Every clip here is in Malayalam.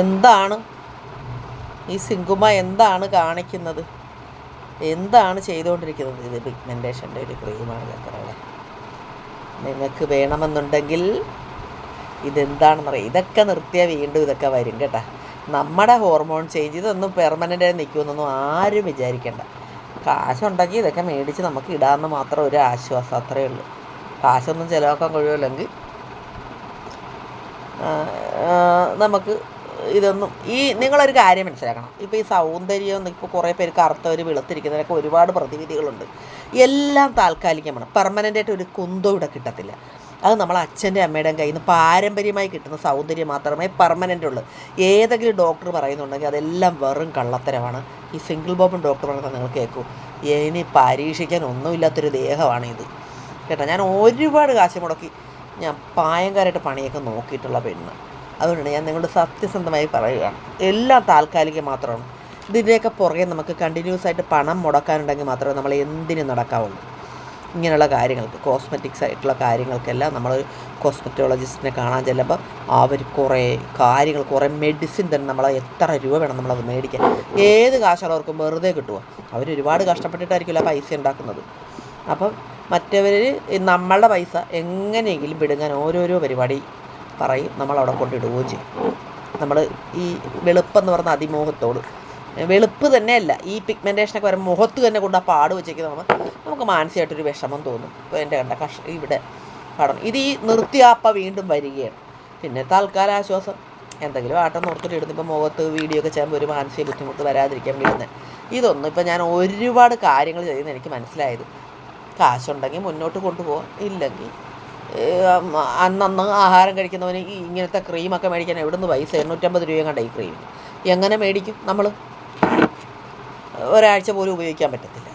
എന്താണ്? ഈ സിങ്കുമ എന്താണ് കാണിക്കുന്നത്? എന്താണ് ചെയ്തുകൊണ്ടിരിക്കുന്നത്? ഇത് പിഗ്മെന്റേഷന്റെ ഒരു ക്രീമാണ് ചക്രകളെ നിങ്ങൾക്ക് വേണമെന്നുണ്ടെങ്കിൽ ഇതെന്താണെന്നറിയാം ഇതൊക്കെ നിർത്തിയാൽ വീണ്ടും ഇതൊക്കെ വരും കേട്ടോ. നമ്മുടെ ഹോർമോൺ ചേഞ്ച് ഇതൊന്നും പെർമനന്റായി നിൽക്കുമെന്നൊന്നും ആരും വിചാരിക്കേണ്ട. കാശുണ്ടെങ്കിൽ ഇതൊക്കെ മേടിച്ച് നമുക്ക് ഇടാമെന്ന് മാത്രം ഒരു ആശ്വാസം അത്രയേ ഉള്ളൂ. കാശൊന്നും ചിലവാക്കാൻ കഴിയുമില്ലെങ്കിൽ നമുക്ക് ഇതൊന്നും ഈ നിങ്ങളൊരു കാര്യം മനസ്സിലാക്കണം. ഇപ്പോൾ ഈ സൗന്ദര്യം ഇപ്പോൾ കുറേ പേർക്ക് കറുത്തവർ വെളുത്തിരിക്കുന്നതിനൊക്കെ ഒരുപാട് പ്രതിവിധികളുണ്ട്. എല്ലാം താൽക്കാലികമാണ്. പെർമനന്റായിട്ട് ഒരു കുന്തം ഇവിടെ കിട്ടത്തില്ല. അത് നമ്മൾ അച്ഛന്റെ അമ്മയുടെയും കയ്യിൽ നിന്ന് പാരമ്പര്യമായി കിട്ടുന്ന സൗന്ദര്യം മാത്രമേ പെർമനന്റ് ഉള്ളൂ. ഏതെങ്കിലും ഡോക്ടർ പറയുന്നുണ്ടെങ്കിൽ അതെല്ലാം വെറും കള്ളത്തരമാണ്. ഈ സിംഗിൾ ബോബൻ ഡോക്ടർ പറയുന്നത് നിങ്ങൾ കേൾക്കൂ ഇനി പരീക്ഷിക്കാൻ ഒന്നുമില്ലാത്തൊരു ദേഹമാണ് ഇത്. കേട്ടോ ഞാൻ ഒരുപാട് കാശ് മുടക്കി ഞാൻ പായങ്കാരായിട്ട് പണിയൊക്കെ നോക്കിയിട്ടുള്ള പെണ്ണ്. അതുകൊണ്ടാണ് ഞാൻ നിങ്ങളോട് സത്യസന്ധമായി പറയുകയാണ്. എല്ലാം താൽക്കാലികം മാത്രമാണ്. ഇതിന്റെയൊക്കെ പുറകെ നമുക്ക് കണ്ടിന്യൂസ് ആയിട്ട് പണം മുടക്കാനുണ്ടെങ്കിൽ മാത്രമേ നമ്മൾ എന്തിനും നടക്കാവുള്ളൂ. ഇങ്ങനെയുള്ള കാര്യങ്ങൾക്ക് കോസ്മെറ്റിക്സ് ആയിട്ടുള്ള കാര്യങ്ങൾക്കെല്ലാം നമ്മൾ കോസ്മെറ്റോളജിസ്റ്റിനെ കാണാൻ ചെല്ലുമ്പോൾ അവർ കുറേ കാര്യങ്ങൾ കുറേ മെഡിസിൻ തന്നെ നമ്മൾ എത്ര രൂപ വേണം നമ്മളത് മേടിക്കാൻ. ഏത് കാശുള്ളവർക്കും വെറുതെ കിട്ടുമോ അവർ ഒരുപാട് കഷ്ടപ്പെട്ടിട്ടായിരിക്കില്ല പൈസ ഉണ്ടാക്കുന്നത്. അപ്പം മറ്റവർ നമ്മളുടെ പൈസ എങ്ങനെയെങ്കിലും വിടുങ്ങാൻ ഓരോരോ പരിപാടി പറയും നമ്മൾ അവിടെ കൊണ്ടിടുകയും ചെയ്യും. നമ്മൾ ഈ വെളുപ്പെന്ന് പറഞ്ഞ അതിമോഹത്തോട്. വെളുപ്പ് തന്നെയല്ല ഈ പിഗ്മെന്റേഷനൊക്കെ വരുമ്പോൾ മുഖത്ത് തന്നെ കൊണ്ട് ആ പാട് വെച്ചേക്ക് നമ്മൾ നമുക്ക് മാനസികമായിട്ടൊരു വിഷമം തോന്നും. ഇപ്പോൾ എന്റെ കണ്ട കഷ ഇവിടെ പാടണം ഇത് ഈ നിർത്തിയാപ്പ വീണ്ടും വരികയാണ്. പിന്നെ തൽക്കാല ആശ്വാസം എന്തെങ്കിലും ആട്ടം നോർത്തിട്ട് ഇടുന്നു ഇപ്പോൾ മുഖത്ത് വീഡിയോ ഒക്കെ ചെയ്യുമ്പോൾ ഒരു മാനസിക ബുദ്ധിമുട്ട് വരാതിരിക്കാൻ വേണ്ടി ഇതൊന്നും ഇപ്പോൾ ഞാൻ ഒരുപാട് കാര്യങ്ങൾ ചെയ്യുന്ന എനിക്ക് മനസ്സിലായത്. കാശുണ്ടെങ്കിൽ മുന്നോട്ട് കൊണ്ടുപോകാം ഇല്ലെങ്കിൽ അന്നന്ന് ആഹാരം കഴിക്കുന്നവന് ഈ ഇങ്ങനത്തെ ക്രീമൊക്കെ മേടിക്കാൻ എവിടെ നിന്ന് പൈസ? എണ്ണൂറ്റമ്പത് രൂപയും കണ്ട ഈ ക്രീം. എങ്ങനെ മേടിക്കും നമ്മൾ ഒരാഴ്ച പോലും ഉപയോഗിക്കാൻ പറ്റത്തില്ല.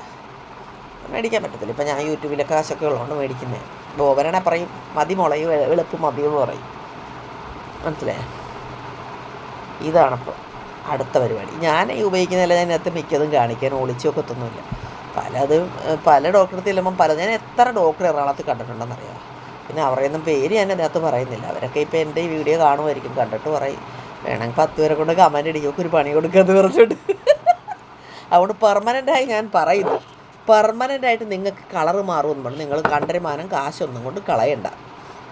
മേടിക്കാൻ പറ്റത്തില്ല. ഇപ്പം ഞാൻ യൂട്യൂബിലെ കാശൊക്കെ ഉള്ളതുകൊണ്ട് മേടിക്കുന്നത് ബോബനാണെ പറയും മതി മുളയും എളുപ്പം മതി എന്ന് പറയും. മനസ്സിലേ ഇതാണിപ്പോൾ അടുത്ത പരിപാടി. ഞാൻ ഈ ഉപയോഗിക്കുന്നതല്ല ഞാൻ ഇതിനകത്ത് മിക്കതും കാണിക്കാൻ ഒളിച്ചൊക്കെ ഒളിച്ചൊക്കത്തൊന്നുമില്ല പലതും പല ഡോക്ടറെ ചെല്ലുമ്പം പല ഞാൻ എത്ര ഡോക്ടർ എറണാകുളത്ത് കണ്ടിട്ടുണ്ടെന്ന് അറിയാം പിന്നെ അവരെയൊന്നും പേര് ഞാൻ അതിനകത്ത് പറയുന്നില്ല. അവരൊക്കെ ഇപ്പോൾ എന്റെ ഈ വീഡിയോ കാണുമായിരിക്കും. കണ്ടിട്ട് പറയും വേണമെങ്കിൽ പത്ത് പേരെ കൊണ്ട് കമന്റ് അടിക്കും ഒരു പണി കൊടുക്കാന്ന് പറഞ്ഞിട്ട്. അതുകൊണ്ട് പെർമനന്റായി ഞാൻ പറയുന്നു. പെർമനന്റായിട്ട് നിങ്ങൾക്ക് കളറ് മാറുമെന്ന് പറഞ്ഞു നിങ്ങൾ കണ്ടരിമാനം കാശൊന്നും കൊണ്ട് കളയണ്ട.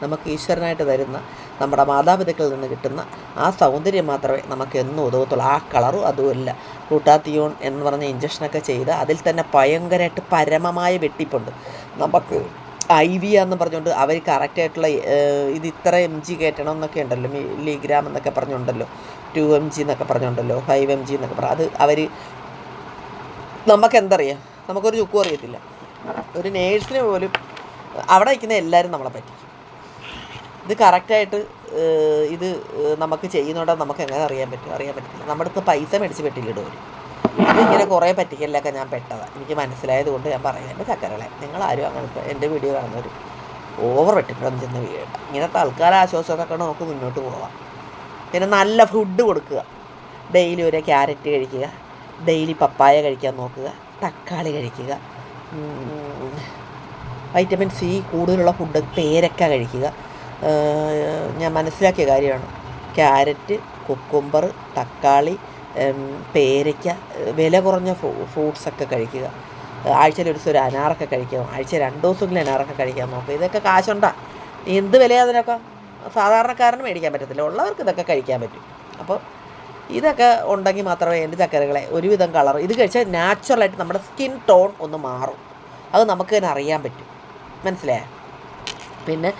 നമുക്ക് ഈശ്വരനായിട്ട് തരുന്ന നമ്മുടെ മാതാപിതാക്കളിൽ നിന്ന് കിട്ടുന്ന ആ സൗന്ദര്യം മാത്രമേ നമുക്ക് എന്നും ഉതകത്തുള്ളൂ ആ കളറും അതുമല്ല ഗ്ലൂട്ടാത്തിയോൺ എന്ന് പറഞ്ഞ ഇഞ്ചക്ഷനൊക്കെ ചെയ്ത് അതിൽ തന്നെ ഭയങ്കരമായിട്ട് പരമമായ വെട്ടിപ്പുണ്ട്. നമുക്ക് ഐ വി എന്ന് പറഞ്ഞുകൊണ്ട് അവർ കറക്റ്റായിട്ടുള്ള ഇത് ഇത്ര എം ജി കയറ്റണം എന്നൊക്കെ ഉണ്ടല്ലോ മില്ലിഗ്രാം എന്നൊക്കെ പറഞ്ഞുണ്ടല്ലോ ടു എം ജി എന്നൊക്കെ പറഞ്ഞുണ്ടല്ലോ ഫൈവ് എം ജി എന്നൊക്കെ പറഞ്ഞു അത് അവർ നമുക്കെന്തറിയാം? നമുക്കൊരു ചുക്കും അറിയത്തില്ല. ഒരു നേഴ്സിന് പോലും അവിടെ നിൽക്കുന്ന എല്ലാവരും നമ്മളെ പറ്റിക്കും. ഇത് കറക്റ്റായിട്ട് ഇത് നമുക്ക് ചെയ്യുന്നുണ്ടോ നമുക്ക് എങ്ങനെ അറിയാൻ പറ്റും? അറിയാൻ പറ്റില്ല നമ്മുടെ അടുത്ത് പൈസ മേടിച്ച് പറ്റില്ല അവർ ഇതിങ്ങനെ കുറേ പറ്റിക്കലിലൊക്കെ ഞാൻ പെട്ടതാണ് എനിക്ക് മനസ്സിലായത് കൊണ്ട് ഞാൻ പറയുന്നത് എന്റെ ചക്കരകളെ നിങ്ങളാരും അങ്ങനത്തെ എന്റെ വീഡിയോ കാണുന്നവർ ഓവർ വെട്ടിപ്പിടം ചെന്ന് വീഴണ്ട. ഇങ്ങനെ തൽക്കാല ആശ്വാസമൊക്കെ നമുക്ക് മുന്നോട്ട് പോവാം. പിന്നെ നല്ല ഫുഡ് കൊടുക്കുക. ഡെയിലി ഒരു ക്യാരറ്റ് കഴിക്കുക ഡെയിലി പപ്പായ കഴിക്കാൻ നോക്കുക തക്കാളി കഴിക്കുക വൈറ്റമിൻ സി കൂടുതലുള്ള ഫുഡ് പേരക്ക കഴിക്കുക. ഞാൻ മനസ്സിലാക്കിയ കാര്യമാണ്. ക്യാരറ്റ് കുക്കുംബർ തക്കാളി പേരയ്ക്ക വില കുറഞ്ഞ ഫ്രൂട്ട്സൊക്കെ കഴിക്കുക. ആഴ്ചയിൽ ഒരു ദിവസം ഒരു അനാറൊക്കെ കഴിക്കുക. ആഴ്ച രണ്ട് ദിവസമെങ്കിലും അനാറൊക്കെ കഴിക്കാൻ നോക്കുക. ഇതൊക്കെ കാശുണ്ടാ. എന്ത് വിലയാണ് അതിനൊക്കെ? സാധാരണക്കാരന് മേടിക്കാൻ പറ്റത്തില്ല. ഉള്ളവർക്ക് ഇതൊക്കെ കഴിക്കാൻ പറ്റും. അപ്പോൾ ഇതൊക്കെ ഉണ്ടെങ്കിൽ മാത്രമേ എന്റെ ചക്കരകളെ ഒരുവിധം കളർ ഇത് കഴിച്ചാൽ നാച്ചുറലായിട്ട് നമ്മുടെ സ്കിൻ ടോൺ ഒന്ന് മാറും. അത് നമുക്ക് തന്നെ അറിയാൻ പറ്റും. മനസ്സിലായോ? പിന്നെ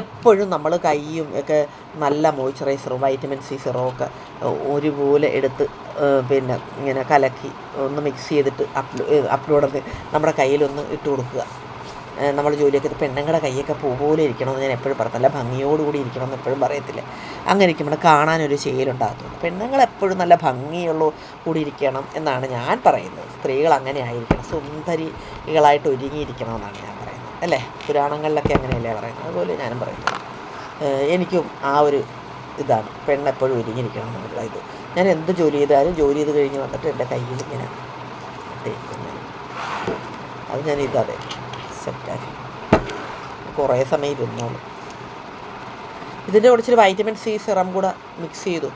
എപ്പോഴും നമ്മൾ കൈയും ഒക്കെ നല്ല മോയ്സ്ചറൈസറും വൈറ്റമിൻ സി സിറോ ഒക്കെ ഒരുപോലെ എടുത്ത് പിന്നെ ഇങ്ങനെ കലക്കി ഒന്ന് മിക്സ് ചെയ്തിട്ട് അപ്ലോ അപ്ലോഡ് നമ്മുടെ കയ്യിലൊന്ന് ഇട്ട് കൊടുക്കുക. നമ്മൾ ജോലിയൊക്കെ പെണ്ണുങ്ങളുടെ കൈയൊക്കെ പോലെ ഇരിക്കണമെന്ന് ഞാൻ എപ്പോഴും പറയും നല്ല ഭംഗിയോടുകൂടി ഇരിക്കണമെന്ന് എപ്പോഴും പറയത്തില്ല. അങ്ങനെ ഇരിക്കുമ്പോൾ കാണാനൊരു ശീലുണ്ടാകത്തുള്ളൂ പെണ്ണുങ്ങൾ എപ്പോഴും നല്ല ഭംഗിയുള്ള കൂടി ഇരിക്കണം എന്നാണ് ഞാൻ പറയുന്നത്. സ്ത്രീകൾ അങ്ങനെ ആയിരിക്കണം. സുന്ദരികളായിട്ട് ഒരുങ്ങിയിരിക്കണമെന്നാണ് ഞാൻ അല്ലേ? പുരാണങ്ങളിലൊക്കെ അങ്ങനെയല്ലേ പറയുന്നത്? അതുപോലെ ഞാനും പറയുന്നത് എനിക്കും ആ ഒരു ഇതാണ്. പെണ്ണെപ്പോഴും ഒരുങ്ങിയിരിക്കണം എന്നുള്ള ഇത് ഞാൻ എന്ത് ജോലി ചെയ്താലും ജോലി ചെയ്ത് കഴിഞ്ഞ് വന്നിട്ട് എന്റെ കയ്യിൽ ഇങ്ങനെ. അത് ഞാൻ ഇതതെ സെറ്റാക്കി കുറേ സമയം ഇരുന്നോളൂ. ഇതിന്റെ കൂടെ ഇച്ചിരി വൈറ്റമിൻ സി സിറം കൂടെ മിക്സ് ചെയ്തു.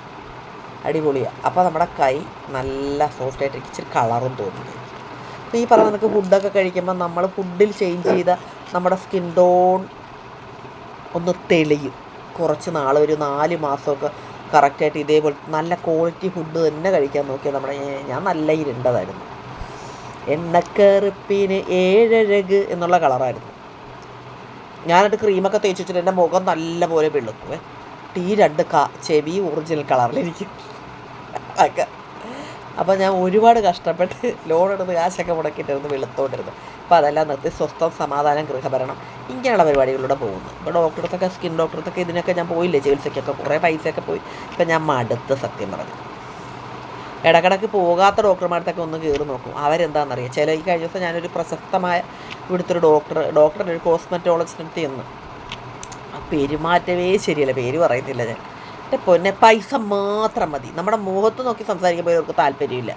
അടിപൊളിയാണ് അപ്പോൾ നമ്മുടെ കൈ നല്ല സോഫ്റ്റായിട്ട് ഇച്ചിരി കളറും തോന്നുന്നു. അപ്പോൾ ഈ പറഞ്ഞ നമുക്ക് ഫുഡൊക്കെ കഴിക്കുമ്പോൾ നമ്മൾ ഫുഡിൽ ചേഞ്ച് ചെയ്ത നമ്മുടെ സ്കിൻ ടോൺ ഒന്ന് തെളിയും. കുറച്ച് നാൾ ഒരു നാല് മാസമൊക്കെ കറക്റ്റായിട്ട് ഇതേപോലെ നല്ല ക്വാളിറ്റി ഫുഡ് തന്നെ കഴിക്കാൻ നോക്കിയാൽ നമ്മുടെ ഞാൻ നല്ല ഇരുണ്ടതായിരുന്നു. എണ്ണക്കറുപ്പിന് ഏഴഴക് എന്നുള്ള കളറായിരുന്നു ഞാനത് ക്രീമൊക്കെ തേച്ച് വെച്ചിട്ട് എന്റെ മുഖം നല്ല പോലെ വെളുക്കുവേ ടീ രണ്ട് ക ചെവി ഒറിജിനൽ കളറിലിരിക്കും ഒക്കെ അപ്പോൾ ഞാൻ ഒരുപാട് കഷ്ടപ്പെട്ട് ലോൺ എടുത്ത് കാശൊക്കെ മുടക്കിയിട്ടിരുന്നു വെളുത്തോണ്ടിരുന്നു അപ്പോൾ അതെല്ലാം നിർത്തി സ്വസ്ഥം സമാധാനം ഗൃഹഭരണം. ഇങ്ങനെയുള്ള പരിപാടികളിലൂടെ പോകുന്നു. ഇപ്പോൾ ഡോക്ടറത്തൊക്കെ സ്കിൻ ഡോക്ടറത്തൊക്കെ ഇതിനൊക്കെ ഞാൻ പോയില്ലേ ചികിത്സയ്ക്കൊക്കെ. കുറേ പൈസയൊക്കെ പോയി. ഇപ്പം ഞാൻ മടുത്ത് സത്യം പറഞ്ഞു. ഇടക്കിടക്ക് പോകാത്ത ഡോക്ടർമാരത്തൊക്കെ ഒന്ന് കയറി നോക്കും. അവരെന്താണെന്നറിയാം ചില ഈ കഴിഞ്ഞ ദിവസം ഞാനൊരു പ്രശസ്തമായ ഇവിടുത്തെ ഒരു ഡോക്ടർ ഡോക്ടറുടെ ഒരു കോസ്മെറ്റോളജിസ്റ്റ് ചെന്ന്. ആ പെരുമാറ്റമേ ശരിയല്ല. പേര് പറയുന്നില്ല ഞാൻ. എന്റെ പൊന്നെ പൈസ മാത്രം മതി. നമ്മുടെ മുഖത്ത് നോക്കി സംസാരിക്കുമ്പോൾ അവർക്ക് താല്പര്യമില്ല.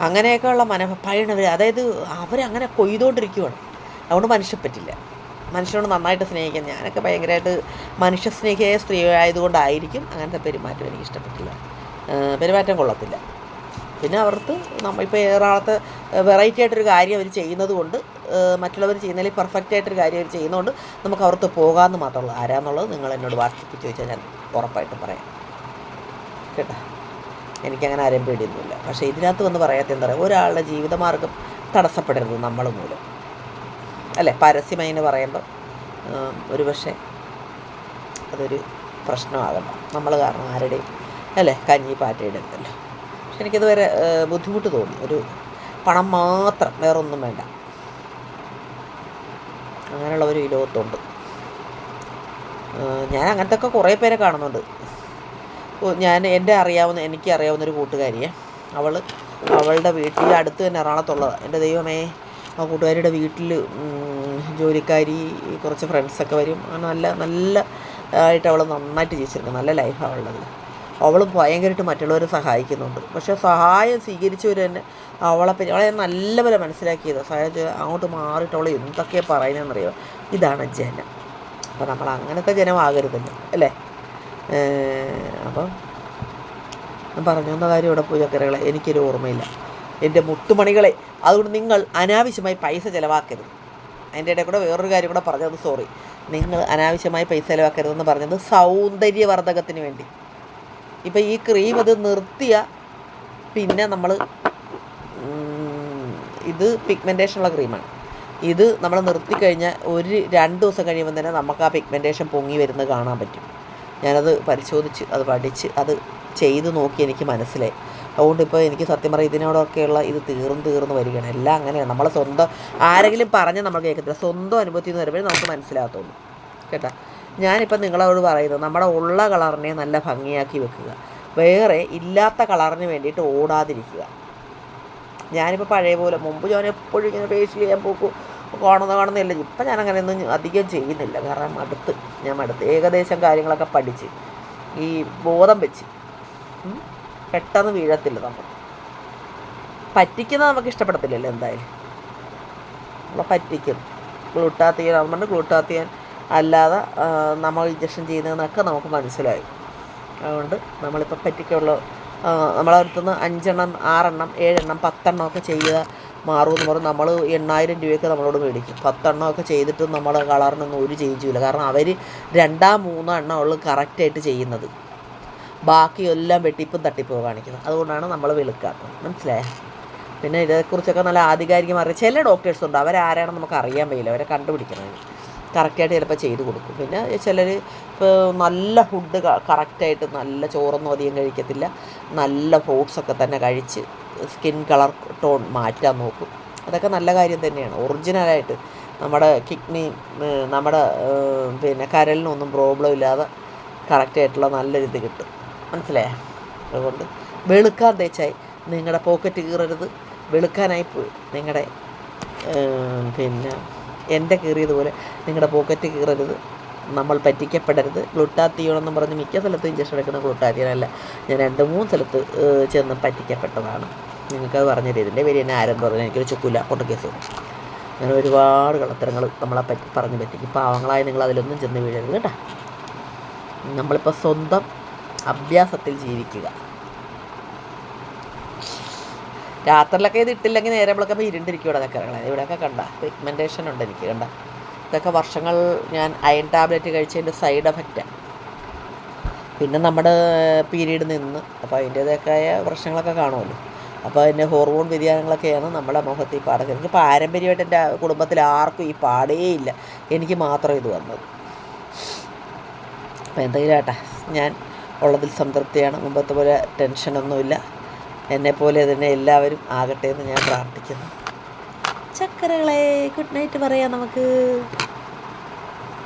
അങ്ങനെയൊക്കെയുള്ള മന പഴയവർ അതായത് അവരങ്ങനെ കൊയ്തുകൊണ്ടിരിക്കുവാണ് അതുകൊണ്ട് മനുഷ്യ പറ്റില്ല. മനുഷ്യനോട് നന്നായിട്ട് സ്നേഹിക്കാൻ ഞാനൊക്കെ ഭയങ്കരമായിട്ട് മനുഷ്യ സ്നേഹിയായ സ്ത്രീ ആയതുകൊണ്ടായിരിക്കും അങ്ങനത്തെ പെരുമാറ്റം എനിക്ക് ഇഷ്ടപ്പെട്ടില്ല. പെരുമാറ്റം കൊള്ളത്തില്ല. പിന്നെ അവർക്ക് നമ്മൾ ഇപ്പോൾ ഏറാളത്തെ വെറൈറ്റി ആയിട്ടൊരു കാര്യം അവർ ചെയ്യുന്നത് കൊണ്ട് മറ്റുള്ളവർ ചെയ്യുന്നതിൽ പെർഫെക്റ്റ് ആയിട്ടൊരു കാര്യം അവർ ചെയ്യുന്നതുകൊണ്ട് നമുക്ക് അവർക്ക് പോകാമെന്ന് മാത്രമുള്ളൂ ആരാന്നുള്ളത് നിങ്ങൾ എന്നോട് വാട്സപ്പിൽ ചോദിച്ചാൽ ഞാൻ ഉറപ്പായിട്ടും പറയാം. കേട്ടോ? എനിക്കങ്ങനെ ആരെയും പേടിയൊന്നുമില്ല. പക്ഷേ ഇതിനകത്ത് വന്ന് പറയാത്ത എന്താ പറയുക ഒരാളുടെ ജീവിതമാർഗം തടസ്സപ്പെടരുത് നമ്മൾ മൂലം. അല്ലേ? പരസ്യമായി എന്ന് ഒരു പക്ഷേ അതൊരു പ്രശ്നമാകണ്ട. നമ്മൾ കാരണം ആരുടെയും അല്ലേ? കഞ്ഞി പാറ്റയിടരുതല്ലോ പക്ഷെ എനിക്കത് വരെ ബുദ്ധിമുട്ട് തോന്നി. ഒരു പണം മാത്രം വേറൊന്നും വേണ്ട. അങ്ങനെയുള്ള ഒരു ലോകത്തുണ്ട്. ഞാൻ അങ്ങനത്തെ ഒക്കെ കുറേ പേരെ കാണുന്നുണ്ട്. ഞാൻ എന്റെ അറിയാവുന്ന എനിക്ക് അറിയാവുന്ന ഒരു കൂട്ടുകാരിയെ. അവൾ അവളുടെ വീട്ടിൽ അടുത്ത് തന്നെ എറണാകുളത്തുള്ളതാണ് എന്റെ ദൈവമേ ആ കൂട്ടുകാരിയുടെ വീട്ടിൽ ജോലിക്കാരി കുറച്ച് ഫ്രണ്ട്സൊക്കെ വരും. അങ്ങനെ നല്ല നല്ല ആയിട്ട് അവൾ നന്നായിട്ട് ജീവിച്ചിരിക്കും നല്ല ലൈഫാണ് അവളുള്ളത് അവൾ ഭയങ്കരമായിട്ട് മറ്റുള്ളവരെ സഹായിക്കുന്നുണ്ട്. പക്ഷേ സഹായം സ്വീകരിച്ചവർ തന്നെ അവളെ അവളെ നല്ലപോലെ മനസ്സിലാക്കിയത്. സഹായം അങ്ങോട്ട് മാറിയിട്ട് അവൾ എന്തൊക്കെയാണ് പറയുന്നതെന്നറിയോ? ഇതാണ് ജനം. അപ്പോൾ നമ്മൾ അങ്ങനത്തെ ജനമാകരുതല്ലോ അല്ലേ? അപ്പം പറഞ്ഞു വന്ന കാര്യം ഇവിടെ പോയി ചക്കരകളെ എനിക്കൊരു ഓർമ്മയില്ല. എന്റെ മുത്തുമണികളെ. അതുകൊണ്ട് നിങ്ങൾ അനാവശ്യമായി പൈസ ചിലവാക്കരുത്. അതിന്റെ ഇടയിൽ കൂടെ വേറൊരു കാര്യം കൂടെ പറഞ്ഞത് സോറി നിങ്ങൾ അനാവശ്യമായി പൈസ ചിലവാക്കരുതെന്ന് പറഞ്ഞത് സൗന്ദര്യവർദ്ധകത്തിന് വേണ്ടി. ഇപ്പം ഈ ക്രീം ഇത് നിർത്തിയ പിന്നെ നമ്മൾ ഇത് പിഗ്മെന്റേഷനുള്ള ക്രീമാണ്. ഇത് നമ്മൾ നിർത്തിക്കഴിഞ്ഞാൽ ഒരു രണ്ട് ദിവസം കഴിയുമ്പോൾ തന്നെ നമുക്ക് ആ പിഗ്മെന്റേഷൻ പൊങ്ങി വരുന്നത് കാണാൻ പറ്റും. ഞാനത് പരിശോധിച്ച് അത് പഠിച്ച് അത് ചെയ്ത് നോക്കി എനിക്ക് മനസ്സിലായി. അതുകൊണ്ട് ഇപ്പോൾ എനിക്ക് സത്യം പറയാം ഇതിനോടൊക്കെയുള്ള ഇത് തീർന്ന് തീർന്ന് വരികയാണ്. എല്ലാം അങ്ങനെയാണ്. നമ്മളെ സ്വന്തം ആരെങ്കിലും പറഞ്ഞ് നമ്മൾ കേൾക്കത്തില്ല. സ്വന്തം അനുഭവത്തിൽ നിന്ന് വരുമ്പോഴേ നമുക്ക് മനസ്സിലാകത്തുള്ളൂ. കേട്ടോ? ഞാനിപ്പോൾ നിങ്ങളോട് പറയുന്നത് നമ്മുടെ ഉള്ള കളറിനെ നല്ല ഭംഗിയാക്കി വെക്കുക. വേറെ ഇല്ലാത്ത കളറിന് വേണ്ടിയിട്ട് ഓടാതിരിക്കുക. ഞാനിപ്പോൾ പഴയ പോലെ മുമ്പ് ഞാൻ എപ്പോഴും ഇങ്ങനെ ഫേഷ്യൽ ചെയ്യാൻ പോക്കും. കാണുന്ന കാണുന്നില്ല ഇപ്പം ഞാൻ അങ്ങനെയൊന്നും അധികം ചെയ്യുന്നില്ല. കാരണം മടുത്ത് ഞാൻ മടുത്ത്. ഏകദേശം കാര്യങ്ങളൊക്കെ പഠിച്ച്. ഈ ബോധം വെച്ച്. പെട്ടെന്ന് വീഴത്തില്ല നമ്മൾ പറ്റിക്കുന്നത് നമുക്ക് ഇഷ്ടപ്പെടത്തില്ലല്ലോ എന്തായാലും. നമ്മൾ പറ്റിക്കും. ഗ്ലൂട്ടാത്തിയൻ അതുകൊണ്ട് ഗ്ലൂട്ടാത്തിയൻ അല്ലാതെ നമ്മൾ ഇഞ്ചക്ഷൻ ചെയ്യുന്നതെന്നൊക്കെ നമുക്ക് മനസ്സിലായി. അതുകൊണ്ട് നമ്മളിപ്പോൾ പറ്റിക്കുള്ള നമ്മളെ അടുത്തുനിന്ന് അഞ്ചെണ്ണം ആറെണ്ണം ഏഴെണ്ണം പത്തെണ്ണം ഒക്കെ ചെയ്ത് മാറുമെന്ന് പറഞ്ഞ് നമ്മൾ എണ്ണായിരം രൂപയൊക്കെ നമ്മളോട് മേടിക്കും. പത്തെണ്ണമൊക്കെ ചെയ്തിട്ട് നമ്മുടെ കളറിനൊന്നും ഒരു ചേഞ്ചുമില്ല കാരണം അവർ രണ്ടാം മൂന്നോ എണ്ണം ഉള്ളു കറക്റ്റായിട്ട് ചെയ്യുന്നത്. ബാക്കിയെല്ലാം വെട്ടിപ്പും തട്ടിപ്പും കാണിക്കുന്നത്. അതുകൊണ്ടാണ് നമ്മൾ വെളുക്കാത്തത്. മനസ്സിലായോ? പിന്നെ ഇതേക്കുറിച്ചൊക്കെ നല്ല ആധികാരികമായി ചില ഡോക്ടേഴ്സ് ഉണ്ട്. അവരാരാണെന്ന് നമുക്ക് അറിയാൻ പറ്റില്ല അവരെ കണ്ടുപിടിക്കണം. കറക്റ്റായിട്ട് ചിലപ്പോൾ ചെയ്ത് കൊടുക്കും. പിന്നെ ചിലർ ഇപ്പോൾ നല്ല ഫുഡ് കറക്റ്റായിട്ട് നല്ല ചോറൊന്നും അധികം കഴിക്കത്തില്ല. നല്ല ഫ്രൂട്ട്സൊക്കെ തന്നെ കഴിച്ച് സ്കിൻ കളർ ടോൺ മാറ്റാൻ നോക്കും. അതൊക്കെ നല്ല കാര്യം തന്നെയാണ്. ഒറിജിനലായിട്ട് നമ്മുടെ കിഡ്നി നമ്മുടെ പിന്നെ കരലിനൊന്നും പ്രോബ്ലം ഇല്ലാതെ കറക്റ്റായിട്ടുള്ള നല്ലൊരിത് കിട്ടും. മനസ്സിലായോ? അതുകൊണ്ട് വെളുക്കാൻ തേച്ചായി. നിങ്ങളുടെ പോക്കറ്റ് കീറരുത്. വെളുക്കാനായി പോയി. നിങ്ങളുടെ പിന്നെ എന്റെ കീറിയതുപോലെ നിങ്ങളുടെ പോക്കറ്റ് കീറരുത്. നമ്മൾ പറ്റിക്കപ്പെടരുത്. ഗ്ലുട്ടാത്തിയോൺ എന്ന് പറഞ്ഞ് മിക്ക സ്ഥലത്തും ഇഞ്ചക്ഷൻ എടുക്കുന്ന ഗ്ലുട്ടാത്തിയോണല്ല ഞാൻ രണ്ട് മൂന്ന് സ്ഥലത്ത് ചെന്ന് പറ്റിക്കപ്പെട്ടതാണ്. നിങ്ങൾക്കത് പറഞ്ഞുതരും. ഇതിന്റെ പേര് എന്നെ ആരെന്ന് പറഞ്ഞു എനിക്കൊരു ചുക്കൂല. കൊണ്ട് കേസ്. അങ്ങനെ ഒരുപാട് കളത്തരങ്ങൾ നമ്മളെ പറ്റി പറഞ്ഞ് പറ്റിക്കും. പാവങ്ങളായ നിങ്ങൾ അതിലൊന്നും ചെന്ന് വീഴരുത് കേട്ടോ. നമ്മളിപ്പോൾ സ്വന്തം അഭ്യാസത്തിൽ ജീവിക്കുക. രാത്രിയിലൊക്കെ ഇത് ഇട്ടില്ലെങ്കിൽ നേരെ വിളക്കുമ്പോൾ ഇരുണ്ടിരിക്കും ഇവിടെ ചക്കരകളെ ഇവിടെയൊക്കെ കണ്ട. പിഗ്മെന്റേഷൻ ഉണ്ട് എനിക്ക് കണ്ട. ഇതൊക്കെ വർഷങ്ങൾ ഞാൻ അയൺ ടാബ്ലറ്റ് കഴിച്ചതിന്റെ സൈഡ് എഫക്റ്റാണ് പിന്നെ നമ്മുടെ പീരീഡ് നിന്ന്. അപ്പോൾ അതിന്റേതൊക്കെയായ പ്രശ്നങ്ങളൊക്കെ കാണുമല്ലോ. അപ്പോൾ അതിന്റെ ഹോർമോൺ വ്യതിയാനങ്ങളൊക്കെയാണ് നമ്മുടെ മുഖത്ത് ഈ പാടൊക്കെ. എനിക്ക് പാരമ്പര്യമായിട്ട് എന്റെ കുടുംബത്തിൽ ആർക്കും ഈ പാടേ ഇല്ല. എനിക്ക് മാത്രം ഇത് വന്നത്. അപ്പോൾ എന്തെങ്കിലും ആട്ടെ ഞാൻ ഉള്ളതിൽ സംതൃപ്തിയാണ്. മുമ്പത്തെ പോലെ ടെൻഷനൊന്നുമില്ല. എന്നെപ്പോലെ തന്നെ എല്ലാവരും ആകട്ടെ എന്ന് ഞാൻ പ്രാർത്ഥിക്കുന്നു. ചക്കരകളെ ഗുഡ് നൈറ്റ് പറയാം നമുക്ക്.